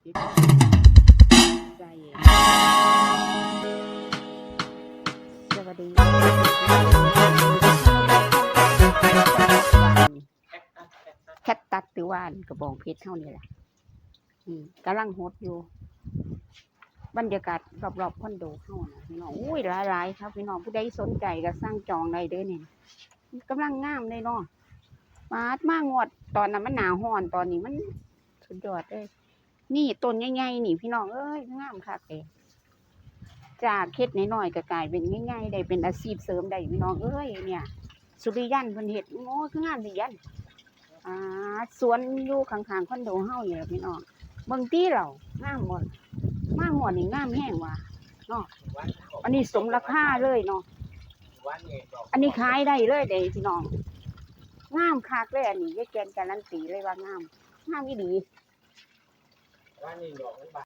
สวัสดีแคทตัดหรือว่านกระบองเพชรเท่านี้แหละอืมกำลังโฮดอยู่ บรรยากาศรอบๆคอนโดเท่านะพี่น้องอุ้ยหลายๆครับพี่น้องผู้ใดสนใจก็สร้างจองได้เด้อนี่กำลังงามเลยเนาะมาดมากงวดตอนนั้นมันหนาวฮ้อนตอนนี้มันสุดยอดเลย นี่ต้นใหญ่ๆนี่พี่น้องเอ้ยงามคักเลยจากเฮ็ดน้อยๆก็กลายเป็นง่ายๆได้เป็นอาชีพเสริมได้พี่น้องเอ้ยเนี่ย สุริยันเพิ่นเฮ็ดโอ้คืองามสุริยันอ่าสวนอยู่ข้างๆคอนโดเฮานี่พี่น้องเบิ่งตี้เรางามหมดมากหมดนี่งามแห้งว่ะเนาะอันนี้สมราคาเลยเนาะอันนี้ขายได้เลยเด้พี่น้องงามคักเลยอันนี้ยายแกนการันตีเลยว่างามงามอีหลี ว่านี่ดอกมันบาน